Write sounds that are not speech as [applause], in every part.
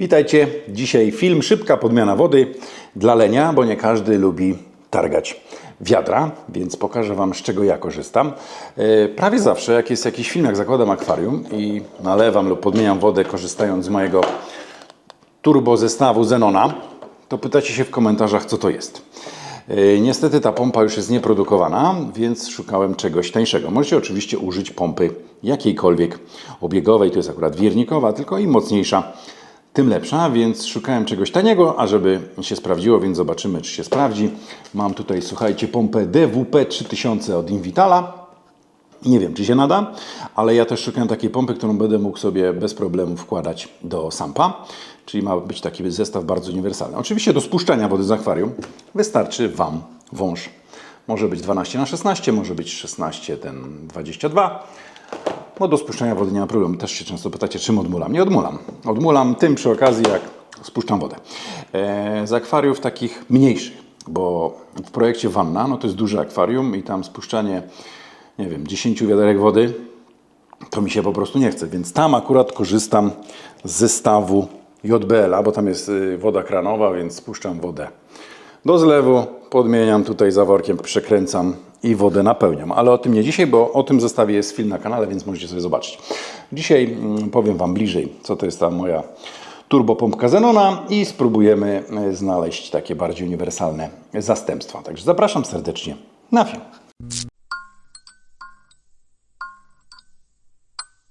Witajcie. Dzisiaj film Szybka podmiana wody dla lenia, bo nie każdy lubi targać wiadra, więc pokażę Wam z czego ja korzystam. E, Prawie zawsze jak jest jakiś film, jak zakładam akwarium i nalewam lub podmieniam wodę korzystając z mojego turbo zestawu Zenona, to pytacie się w komentarzach co to jest. E, Niestety ta pompa już jest nieprodukowana, więc szukałem czegoś tańszego. Możecie oczywiście użyć pompy jakiejkolwiek obiegowej, to jest akurat wiernikowa, tylko im mocniejsza, tym lepsza, więc szukałem czegoś taniego, a żeby się sprawdziło, więc zobaczymy, czy się sprawdzi. Mam tutaj, słuchajcie, pompę DWP 3000 od Invitala. Nie wiem, czy się nada, ale ja też szukałem takiej pompy, którą będę mógł sobie bez problemu wkładać do sampa. Czyli ma być taki zestaw bardzo uniwersalny. Oczywiście do spuszczania wody z akwarium wystarczy Wam wąż. Może być 12 na 16, może być 16 ten 22. No do spuszczania wody nie ma problemu. Też się często pytacie, czym odmulam. Nie odmulam. Odmulam tym przy okazji, jak spuszczam wodę. E, z akwariów takich mniejszych, bo w projekcie Wanna, no to jest duże akwarium i tam spuszczanie, nie wiem, 10 wiaderek wody, to mi się po prostu nie chce. Więc tam akurat korzystam z zestawu JBL-a, bo tam jest y, woda kranowa, więc spuszczam wodę do zlewu, podmieniam tutaj zaworkiem, przekręcam i wodę napełniam. Ale o tym nie dzisiaj, bo o tym zestawie jest film na kanale, więc możecie sobie zobaczyć. Dzisiaj mm, powiem Wam bliżej, co to jest ta moja turbopompka Zenona i spróbujemy y, znaleźć takie bardziej uniwersalne zastępstwa. Także zapraszam serdecznie na film.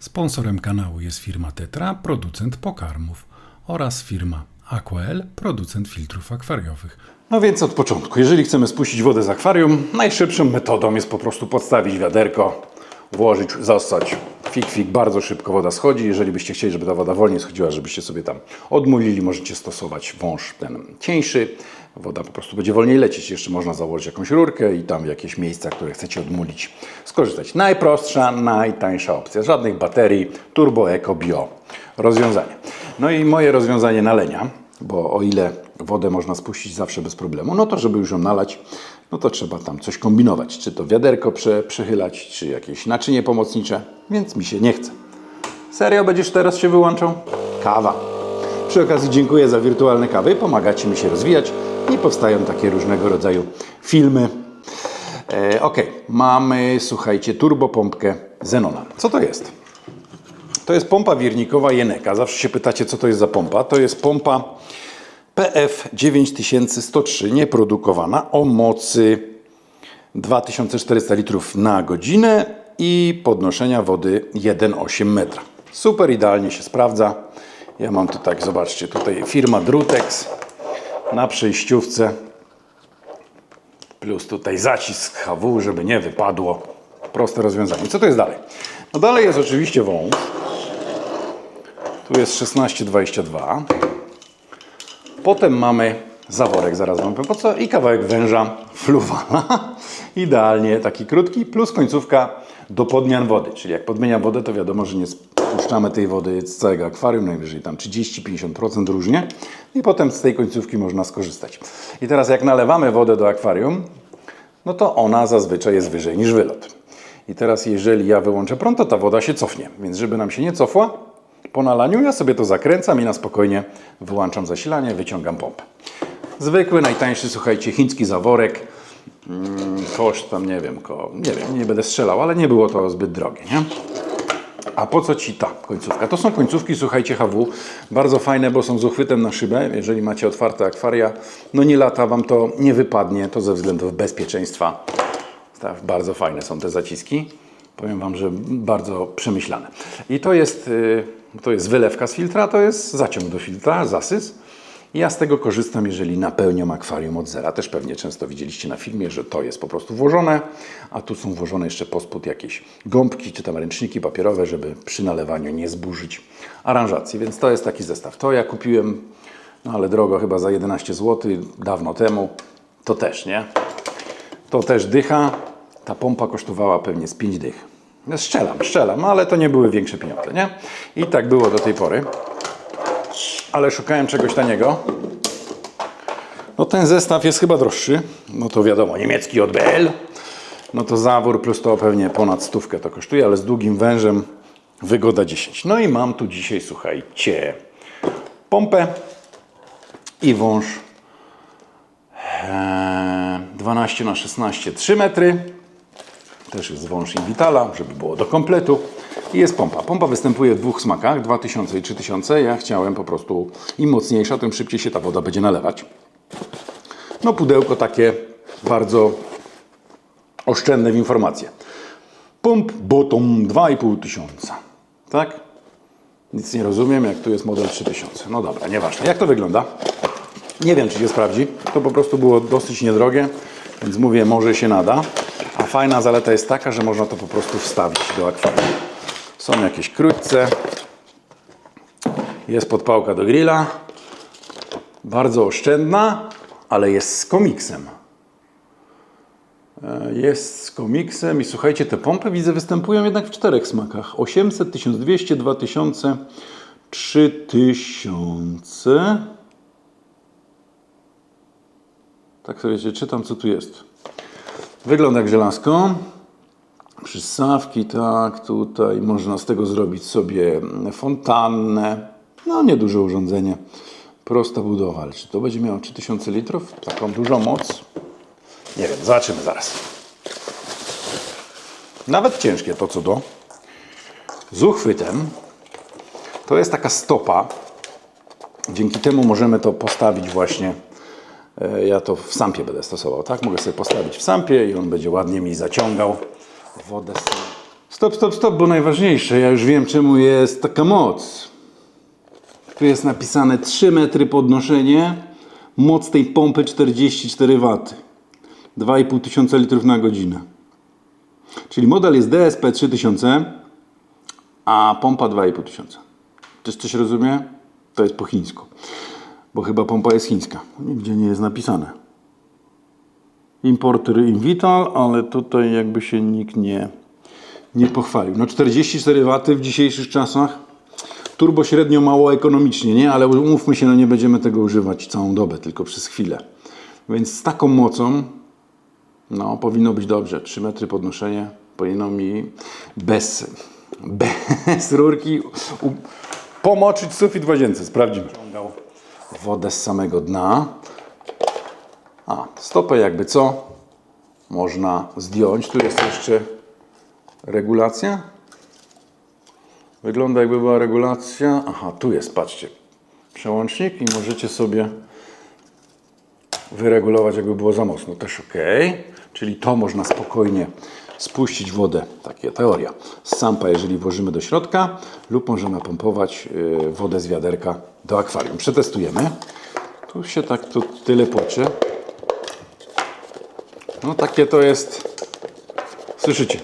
Sponsorem kanału jest firma Tetra, producent pokarmów oraz firma Aquael, producent filtrów akwariowych. No więc od początku, jeżeli chcemy spuścić wodę z akwarium, najszybszą metodą jest po prostu podstawić wiaderko, włożyć, zassać. Fik, fik, bardzo szybko woda schodzi. Jeżeli byście chcieli, żeby ta woda wolniej schodziła, żebyście sobie tam odmulili, możecie stosować wąż ten cieńszy. Woda po prostu będzie wolniej lecieć. Jeszcze można założyć jakąś rurkę i tam jakieś miejsca, które chcecie odmulić, skorzystać. Najprostsza, najtańsza opcja. Żadnych baterii, turbo, eco, bio rozwiązanie. No i moje rozwiązanie nalenia, bo o ile wodę można spuścić zawsze bez problemu, no to żeby już ją nalać, no to trzeba tam coś kombinować. Czy to wiaderko prze, przechylać, czy jakieś naczynie pomocnicze, więc mi się nie chce. Serio będziesz teraz się wyłączał? Kawa. Przy okazji dziękuję za wirtualne kawy, pomagacie mi się rozwijać i powstają takie różnego rodzaju filmy. E, ok, mamy, słuchajcie, turbopompkę Zenona. Co to jest? To jest pompa wiernikowa Jeneka. Zawsze się pytacie, co to jest za pompa. To jest pompa PF 9103, nieprodukowana, o mocy 2400 litrów na godzinę i podnoszenia wody 1,8 metra. Super, idealnie się sprawdza. Ja mam tu tak, zobaczcie, tutaj firma Drutex na przejściówce. Plus tutaj zacisk HW, żeby nie wypadło. Proste rozwiązanie. Co to jest dalej? No dalej jest oczywiście wąż. Tu jest 16,22. Potem mamy zaworek, zaraz Wam powiem po co, i kawałek węża fluwala. [laughs] Idealnie taki krótki, plus końcówka do podmian wody. Czyli jak podmieniam wodę, to wiadomo, że nie spuszczamy tej wody z całego akwarium, najwyżej tam 30-50% różnie. I potem z tej końcówki można skorzystać. I teraz jak nalewamy wodę do akwarium, no to ona zazwyczaj jest wyżej niż wylot. I teraz jeżeli ja wyłączę prąd, to ta woda się cofnie. Więc żeby nam się nie cofła, po nalaniu ja sobie to zakręcam i na spokojnie wyłączam zasilanie, wyciągam pompę. Zwykły, najtańszy, słuchajcie, chiński zaworek. Mm, koszt tam, nie wiem, ko, nie wiem, nie będę strzelał, ale nie było to zbyt drogie, nie? A po co Ci ta końcówka? To są końcówki, słuchajcie, HW, bardzo fajne, bo są z uchwytem na szybę. Jeżeli macie otwarte akwaria, no nie lata Wam to, nie wypadnie, to ze względów bezpieczeństwa. Tak, bardzo fajne są te zaciski. Powiem Wam, że bardzo przemyślane. I to jest, y, to jest wylewka z filtra, to jest zaciąg do filtra, zasys. Ja z tego korzystam, jeżeli napełniam akwarium od zera. Też pewnie często widzieliście na filmie, że to jest po prostu włożone, a tu są włożone jeszcze pospód jakieś gąbki czy tam ręczniki papierowe, żeby przy nalewaniu nie zburzyć aranżacji. Więc to jest taki zestaw. To ja kupiłem, no ale drogo, chyba za 11 zł, dawno temu. To też, nie? To też dycha. Ta pompa kosztowała pewnie z 5 dych. Strzelam, strzelam, ale to nie były większe pieniądze, nie? I tak było do tej pory. Ale szukałem czegoś taniego. No ten zestaw jest chyba droższy. No to wiadomo, niemiecki JBL. No to zawór plus to pewnie ponad stówkę to kosztuje, ale z długim wężem wygoda 10. No i mam tu dzisiaj, słuchajcie, pompę i wąż e, 12 na 16 3 metry. Też jest wąż Invitala, żeby było do kompletu. I jest pompa. Pompa występuje w dwóch smakach, 2000 i 3000. Ja chciałem po prostu, im mocniejsza, tym szybciej się ta woda będzie nalewać. No pudełko takie bardzo oszczędne w informacje. Pump bottom 2,5 tysiąca. Tak? Nic nie rozumiem, jak tu jest model 3000. No dobra, nieważne. Jak to wygląda? Nie wiem, czy się sprawdzi. To po prostu było dosyć niedrogie, więc mówię, może się nada. Fajna zaleta jest taka, że można to po prostu wstawić do akwarium. Są jakieś krótce. Jest podpałka do grilla. Bardzo oszczędna, ale jest z komiksem. E, Jest z komiksem i słuchajcie, te pompy widzę występują jednak w czterech smakach. 800, 1200, 2000, 3000. Tak sobie czytam co tu jest. Wygląda jak żelazko. Przystawki, tak, tutaj można z tego zrobić sobie fontannę. No, nieduże urządzenie. Prosta budowa, ale czy to będzie miało 3000 litrów? Taką dużą moc? Nie wiem, zobaczymy zaraz. Nawet ciężkie to co do. Z uchwytem to jest taka stopa. Dzięki temu możemy to postawić właśnie. E, Ja to w sampie będę stosował, tak? Mogę sobie postawić w sampie i on będzie ładnie mi zaciągał wodę. Stop, stop, stop, bo najważniejsze, ja już wiem czemu jest taka moc. Tu jest napisane 3 metry podnoszenie, moc tej pompy 44 W. 2,5 tysiąca litrów na godzinę. Czyli model jest DSP 3000, a pompa 2,5 tysiąca. Czy coś rozumie? To jest po chińsku. Bo chyba pompa jest chińska. Nigdzie nie jest napisane. Importer Invital, ale tutaj jakby się nikt nie, nie pochwalił. No 44 W w dzisiejszych czasach. Turbo średnio mało ekonomicznie, nie? Ale umówmy się, no nie będziemy tego używać całą dobę, tylko przez chwilę. Więc z taką mocą no, powinno być dobrze. 3 metry podnoszenie powinno mi bez, bez rurki u, pomoczyć sufit w łazience. Sprawdzimy. Wodę z samego dna. A, stopę jakby co można zdjąć. Tu jest jeszcze regulacja. Wygląda jakby była regulacja. Aha, tu jest, patrzcie. Przełącznik i możecie sobie wyregulować, jakby było za mocno. Też ok. Czyli to można spokojnie spuścić wodę. Takie teoria. Z sampa, jeżeli włożymy do środka, lub możemy pompować y, wodę z wiaderka do akwarium. Przetestujemy. Tu się tak tu tyle płacze. No takie to jest. Słyszycie?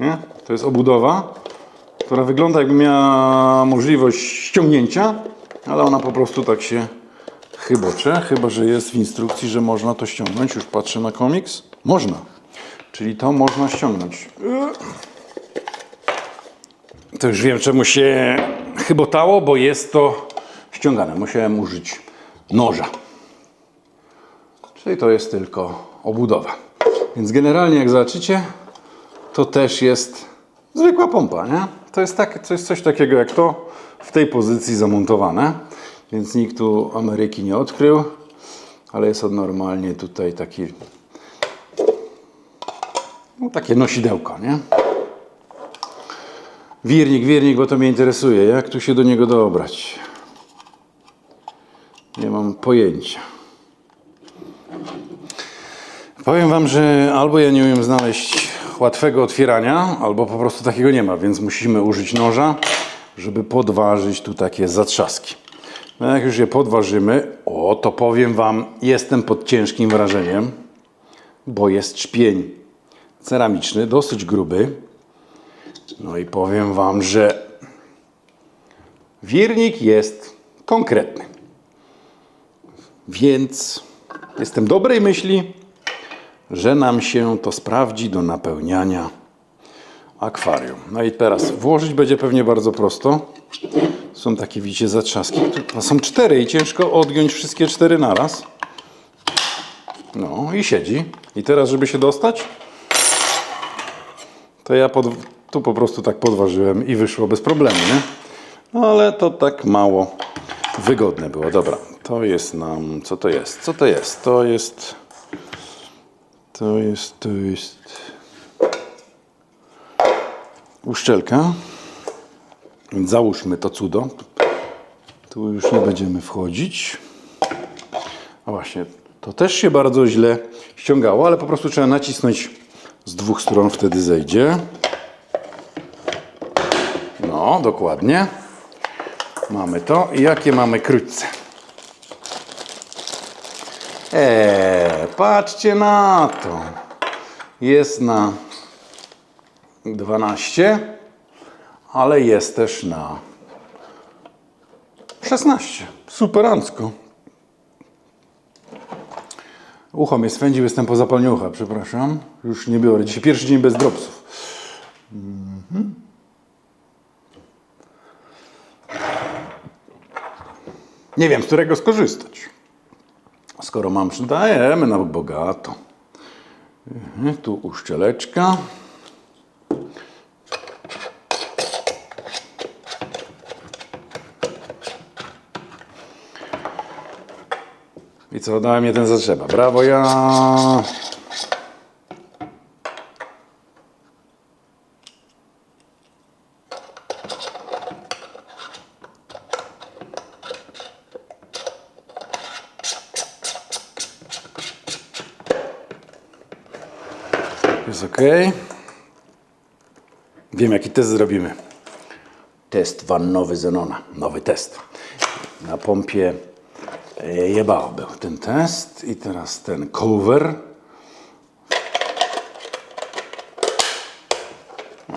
Nie? To jest obudowa, która wygląda jakby miała możliwość ściągnięcia, ale ona po prostu tak się chybocze, chyba że jest w instrukcji, że można to ściągnąć. Już patrzę na komiks. Można. Czyli to można ściągnąć. To już wiem, czemu się chybotało, bo jest to ściągane. Musiałem użyć noża. Czyli to jest tylko obudowa. Więc generalnie jak zobaczycie, to też jest zwykła pompa, nie? To jest, tak, to jest coś takiego jak to w tej pozycji zamontowane, więc nikt tu Ameryki nie odkrył, ale jest on normalnie tutaj taki takie nosidełko, nie? Wirnik, wirnik, bo to mnie interesuje. Jak tu się do niego dobrać? Nie mam pojęcia. Powiem Wam, że albo ja nie umiem znaleźć łatwego otwierania, albo po prostu takiego nie ma, więc musimy użyć noża, żeby podważyć tu takie zatrzaski. No jak już je podważymy, o to powiem Wam, jestem pod ciężkim wrażeniem, bo jest czpień ceramiczny, dosyć gruby. No i powiem Wam, że wirnik jest konkretny. Więc jestem dobrej myśli, że nam się to sprawdzi do napełniania akwarium. No i teraz włożyć będzie pewnie bardzo prosto. Są takie, widzicie, zatrzaski. Tu są cztery i ciężko odgiąć wszystkie cztery naraz. No i siedzi. I teraz, żeby się dostać, to ja pod, tu po prostu tak podważyłem i wyszło bez problemu, nie? No ale to tak mało wygodne było. Dobra, to jest nam, co to jest? Co to jest? To jest, to jest, to jest uszczelka. Załóżmy to cudo. Tu już nie będziemy wchodzić. A właśnie, to też się bardzo źle ściągało, ale po prostu trzeba nacisnąć z dwóch stron, wtedy zejdzie. No, dokładnie. Mamy to. I jakie mamy krótce? Eee, patrzcie na to. Jest na 12, ale jest też na 16. Superancko. Ucho mnie swędził, jestem po zapalniu ucha, przepraszam. Już nie biorę. Dzisiaj pierwszy dzień bez dropsów. Mhm. Nie wiem, z którego skorzystać. Skoro mam, dajemy na bogato. Mhm, Tu uszczeleczka. Co, dałem jeden za trzeba. Brawo ja. Jest ok. Wiem, jaki test zrobimy. Test wannowy Zenona. Nowy test. Na pompie jebał był ten test. I teraz ten cover.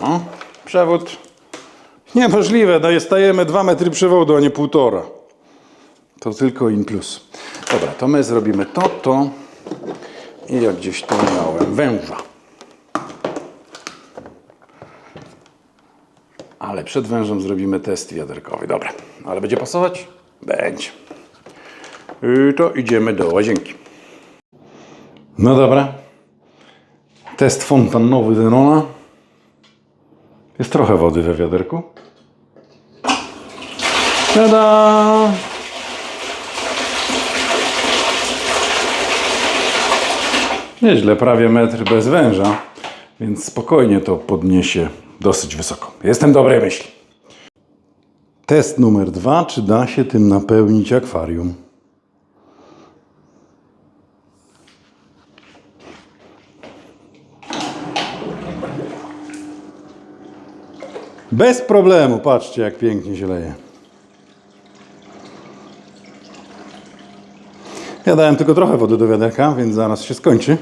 No, przewód. Niemożliwe, dostajemy 2 metry przewodu, a nie półtora. To tylko in plus. Dobra, to my zrobimy to, to i jak gdzieś tu miałem węża. Ale przed wężem zrobimy test wiaderkowy. Dobra, ale będzie pasować? Będzie. I to idziemy do łazienki. No dobra. Test fontannowy Denona. Jest trochę wody we wiaderku. Tada! Nieźle, prawie metr bez węża, więc spokojnie to podniesie dosyć wysoko. Jestem dobrej myśli. Test numer dwa. Czy da się tym napełnić akwarium? Bez problemu. Patrzcie, jak pięknie się leje. Ja dałem tylko trochę wody do wiaderka, więc zaraz się skończy.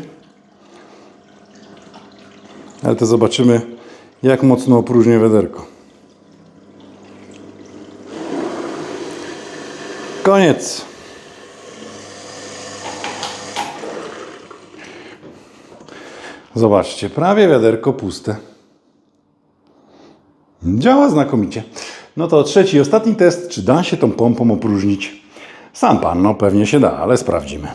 Ale to zobaczymy, jak mocno opróżnię wiaderko. Koniec. Zobaczcie, prawie wiaderko puste. Działa znakomicie. No to trzeci i ostatni test. Czy da się tą pompą opróżnić? Sam pan, no pewnie się da, ale sprawdzimy.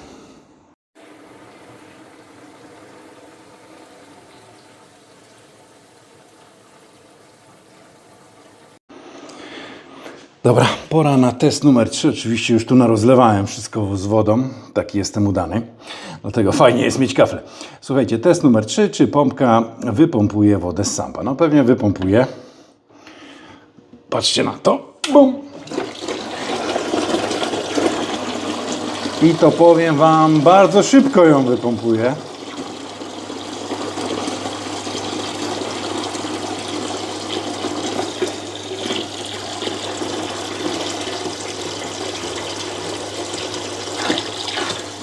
Dobra, pora na test numer 3. Oczywiście już tu narozlewałem wszystko z wodą. Taki jestem udany. Dlatego fajnie jest mieć kafle. Słuchajcie, test numer 3. Czy pompka wypompuje wodę z sampa? No pewnie wypompuje. Patrzcie na to. Bum. I to powiem Wam, bardzo szybko ją wypompuje.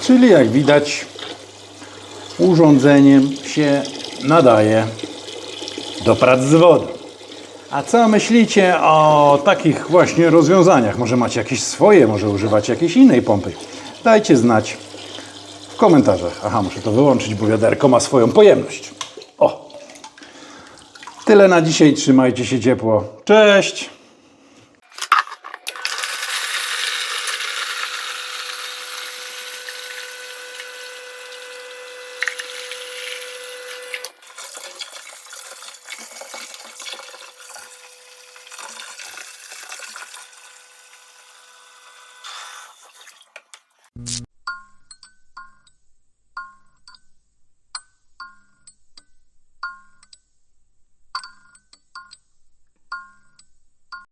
Czyli jak widać, urządzeniem się nadaje do prac z wodą. A co myślicie o takich właśnie rozwiązaniach? Może macie jakieś swoje, może używacie jakiejś innej pompy? Dajcie znać w komentarzach. Aha, muszę to wyłączyć, bo wiaderko ma swoją pojemność. O! Tyle na dzisiaj. Trzymajcie się ciepło. Cześć!